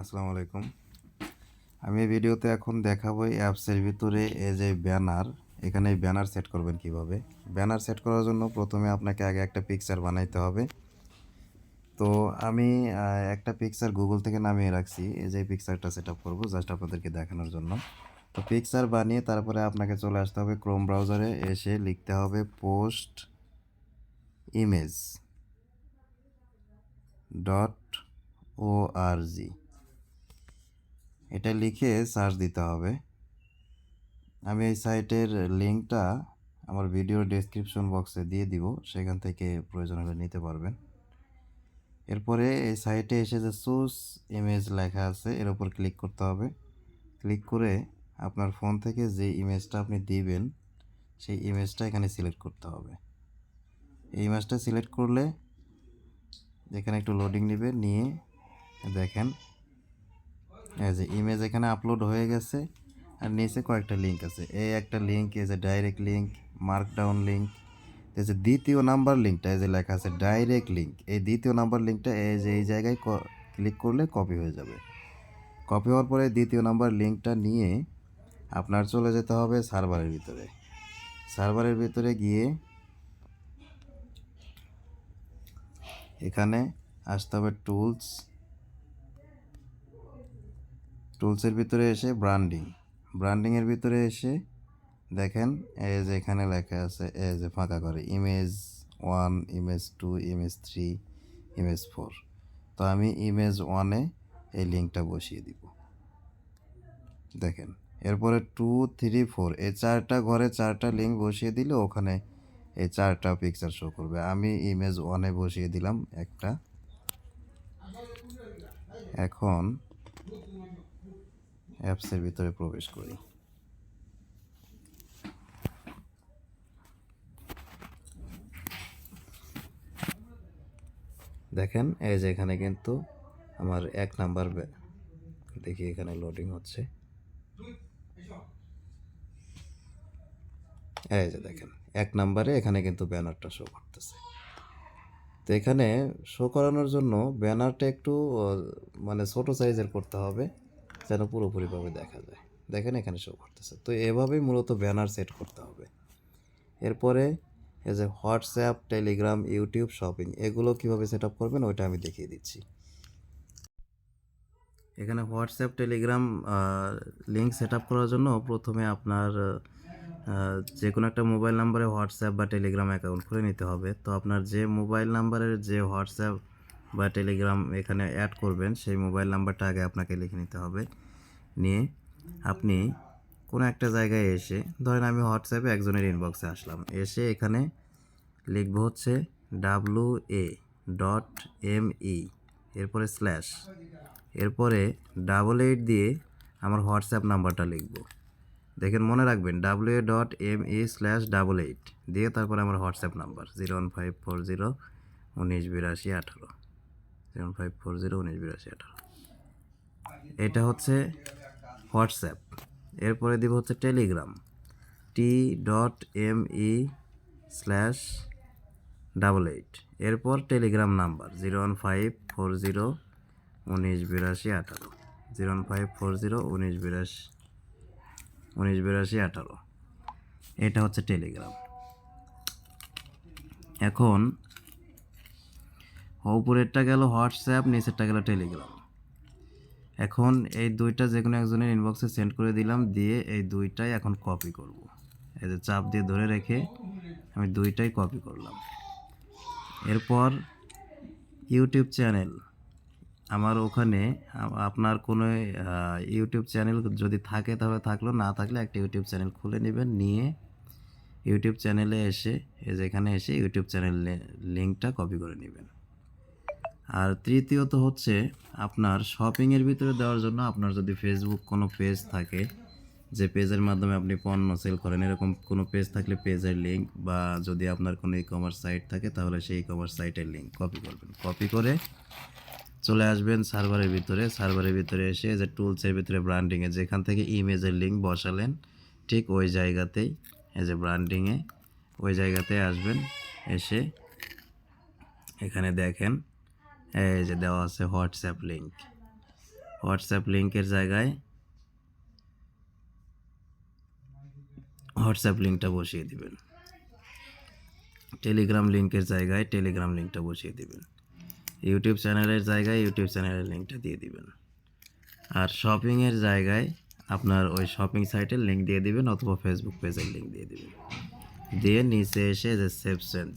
আসসালামু আলাইকুম। আমি এই ভিডিওতে এখন দেখাবো এই অ্যাপসের ভিতরে এই যে ব্যানার, এখানে ব্যানার সেট করবেন কীভাবে? ব্যানার সেট করার জন্য প্রথমে আপনাকে আগে একটা পিকচার বানাইতে হবে। তো আমি একটা পিকচার গুগল থেকে নামিয়ে রাখছি। এই যে পিকচারটা সেট আপ করব জাস্ট আপনাদেরকে দেখানোর জন্য। তো পিকচার বানিয়ে তারপরে আপনাকে চলে আসতে হবে ক্রোম ব্রাউজারে এসে লিখতে হবে post image dot O R G এটা লিখে সার্চ দিতে হবে। আমি এই সাইটের লিঙ্কটা আমার ভিডিওর ডেসক্রিপশন বক্সে দিয়ে দিব, সেখান থেকে প্রয়োজন হলে নিতে পারবেন। এরপরে এই সাইটে এসে যে সুস ইমেজ লেখা আছে, এর উপর ক্লিক করতে হবে। ক্লিক করে আপনার ফোন থেকে যে ইমেজটা আপনি দিবেন, সেই ইমেজটা এখানে সিলেক্ট করতে হবে। এই ইমেজটা সিলেক্ট করলে এখানে একটু লোডিং নেবে নিয়ে দেখেন যে ইমেজ এখানে আপলোড হয়ে গেছে, আর নিচে কয়েকটা লিঙ্ক আছে। এই একটা লিঙ্ক এই যে ডাইরেক্ট লিঙ্ক মার্কডাউন লিঙ্ক এই যে দ্বিতীয় নাম্বার লিঙ্কটা এই যে লেখা আছে ডাইরেক্ট লিঙ্ক এই দ্বিতীয় নাম্বার লিঙ্কটা এই যে এই জায়গায় ক্লিক করলে কপি হয়ে যাবে। কপি হওয়ার পরে দ্বিতীয় নাম্বার লিঙ্কটা নিয়ে আপনার চলে যেতে হবে সার্ভারের ভিতরে। সার্ভারের ভিতরে গিয়ে এখানে আসতে হবে টুলস টুলসের ভিতরে এসে ব্র্যান্ডিং। ব্র্যান্ডিংয়ের ভিতরে এসে দেখেন, এই যে এখানে লেখা আছে, এই যে ফাঁকা করে, image one, image two, image three, image four. তো আমি ইমেজ ওয়ানে এই লিঙ্কটা বসিয়ে দিব। দেখেন, এরপরে টু, থ্রি, ফোর, এই চারটা ঘরে চারটা লিঙ্ক বসিয়ে দিলে ওখানে এই চারটা পিকচার শো করবে। আমি ইমেজ ওয়ানে বসিয়ে দিলাম একটা। এখন অ্যাপসের ভিতরে প্রবেশ করি। দেখেন, এই যে এখানে কিন্তু আমার এক নাম্বার দেখি এখানে লোডিং হচ্ছে। এই যে দেখেন, এক নাম্বারে এখানে কিন্তু ব্যানারটা শো করতেছে। তো এখানে শো করানোর জন্য ব্যানারটা একটু মানে ছোট সাইজের করতে হবে। যেন পুরোপুরিভাবে দেখা যায়। দেখেন এখানে শো করতেছে। তো এভাবেই মূলত ব্যানার সেট করতে হবে। এরপরে এই যে হোয়াটসঅ্যাপ টেলিগ্রাম ইউটিউব শপিং এগুলো কীভাবে সেট আপ করবেন ওইটা আমি দেখিয়ে দিচ্ছি। এখানে WhatsApp Telegram link set up করার জন্য প্রথমে আপনার যে কোনো একটা মোবাইল নাম্বারে হোয়াটসঅ্যাপ বা টেলিগ্রাম অ্যাকাউন্ট খুলে নিতে হবে। তো আপনার যে মোবাইল নাম্বারের যে হোয়াটসঅ্যাপ বা টেলিগ্রাম এখানে অ্যাড করবেন, সেই মোবাইল নাম্বারটা আগে আপনাকে লিখে নিতে হবে। নিয়ে আপনি কোনো একটা জায়গায় এসে, ধরেন আমি হোয়াটসঅ্যাপে একজনের ইনবক্সে আসলাম, এসে এখানে লিখব হচ্ছে W A dot M E এরপরে স্ল্যাশ এরপরে ডাবল এইট দিয়ে আমার হোয়াটসঅ্যাপ নাম্বারটা লিখব। দেখেন মনে রাখবেন W A dot M E slash double eight দিয়ে তারপরে আমার WhatsApp number zero one five four zero উনিশ বিরাশি আঠারো। ওয়ান ফাইভ ফোর জিরো উনিশ, বিরাশি, আঠারো। এটা হচ্ছে হোয়াটসঅ্যাপ। এরপরে দিব হচ্ছে Telegram. T dot M E slash double eight এরপর Telegram number zero one five four zero উনিশ, বিরাশি, আঠারো। Zero one five four zero উনিশ, বিরাশি উনিশ, বিরাশি, আঠারো। এটা হচ্ছে টেলিগ্রাম। এখন উপরেরটা গেল হোয়াটসঅ্যাপ, নিচেরটা গেল টেলিগ্রাম। এখন এই দুইটা যে কোনো একজনের ইনবক্সে সেন্ড করে দিলাম, দিয়ে এই দুইটাই এখন কপি করব। এই যে চাপ দিয়ে ধরে রেখে আমি দুইটাই কপি করলাম। এরপর ইউটিউব চ্যানেল আমার ওখানে আপনার কোনো ইউটিউব চ্যানেল যদি থাকে তাহলে থাকল, না থাকলে একটা ইউটিউব চ্যানেল খুলে নেবেন, নিয়ে ইউটিউব চ্যানেলে এসে, এই যেখানে এসে ইউটিউব চ্যানেল লিঙ্কটা কপি করে নেবেন। আর তৃতীয়ত হচ্ছে আপনার শপিংয়ের ভিতরে দেওয়ার জন্য আপনার যদি ফেসবুক কোনো পেজ থাকে, যে পেজের মাধ্যমে আপনি পণ্য সেল করেন, এরকম কোনো পেজ থাকলে পেজের লিঙ্ক বা যদি আপনার কোনো ই কমার্স সাইট থাকে, তাহলে সেই ই কমার্স সাইটের লিঙ্ক কপি করবেন। কপি করে চলে আসবেন সার্ভারের ভিতরে। সার্ভারের ভিতরে এসে যে টুলসের ভিতরে ব্র্যান্ডিংয়ে যেখান থেকে ইমেজের লিঙ্ক বসালেন, ঠিক ওই জায়গাতেই, এই যে ব্র্যান্ডিংয়ে ওই জায়গাতে আসবেন। এসে এখানে দেখেন এই যে দেওয়া আছে হোয়াটসঅ্যাপ লিঙ্ক হোয়াটসঅ্যাপ লিঙ্কের জায়গায় হোয়াটসঅ্যাপ লিঙ্কটা বসিয়ে দিবেন। টেলিগ্রাম লিঙ্কের জায়গায় টেলিগ্রাম লিঙ্কটা বসিয়ে দিবেন। ইউটিউব চ্যানেলের জায়গায় ইউটিউব চ্যানেলের লিঙ্কটা দিয়ে দিবেন। আর শপিংয়ের জায়গায় আপনার ওই শপিং সাইটের লিঙ্ক দিয়ে দিবেন অথবা ফেসবুক পেজের লিঙ্ক দিয়ে দিবেন। দিয়ে নিচে এসে যে সেভ সেন্স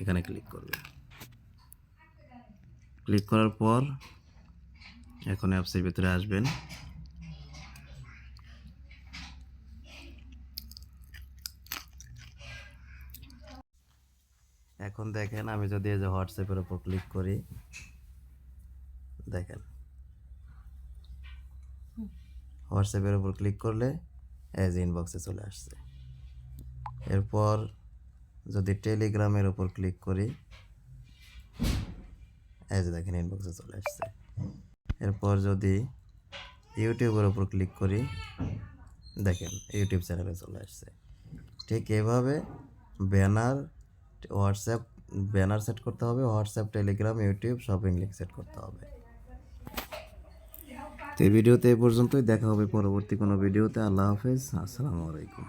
এখানে ক্লিক করবেন। ক্লিক করার পর এখন অ্যাপসের ভিতরে আসবেন। এখন দেখেন আমি যদি এই যে হোয়াটসঅ্যাপের উপর ক্লিক করি, দেখেন। হোয়াটসঅ্যাপের উপর ক্লিক করলে এজ ইনবক্সে চলে আসছে। এরপর যদি টেলিগ্রামের উপর ক্লিক করি এই যে দেখেন ইনবক্সে চলে আসছে। এরপর যদি ইউটিউবের উপর ক্লিক করি, দেখেন ইউটিউব চ্যানেলে চলে আসছে। ঠিক এভাবে ব্যানার হোয়াটসঅ্যাপ ব্যানার সেট করতে হবে WhatsApp Telegram YouTube shopping link set করতে হবে। তো এই ভিডিওতে এই পর্যন্তই। দেখা হবে পরবর্তী কোনো ভিডিওতে। আল্লাহ হাফেজ। আসসালামু আলাইকুম।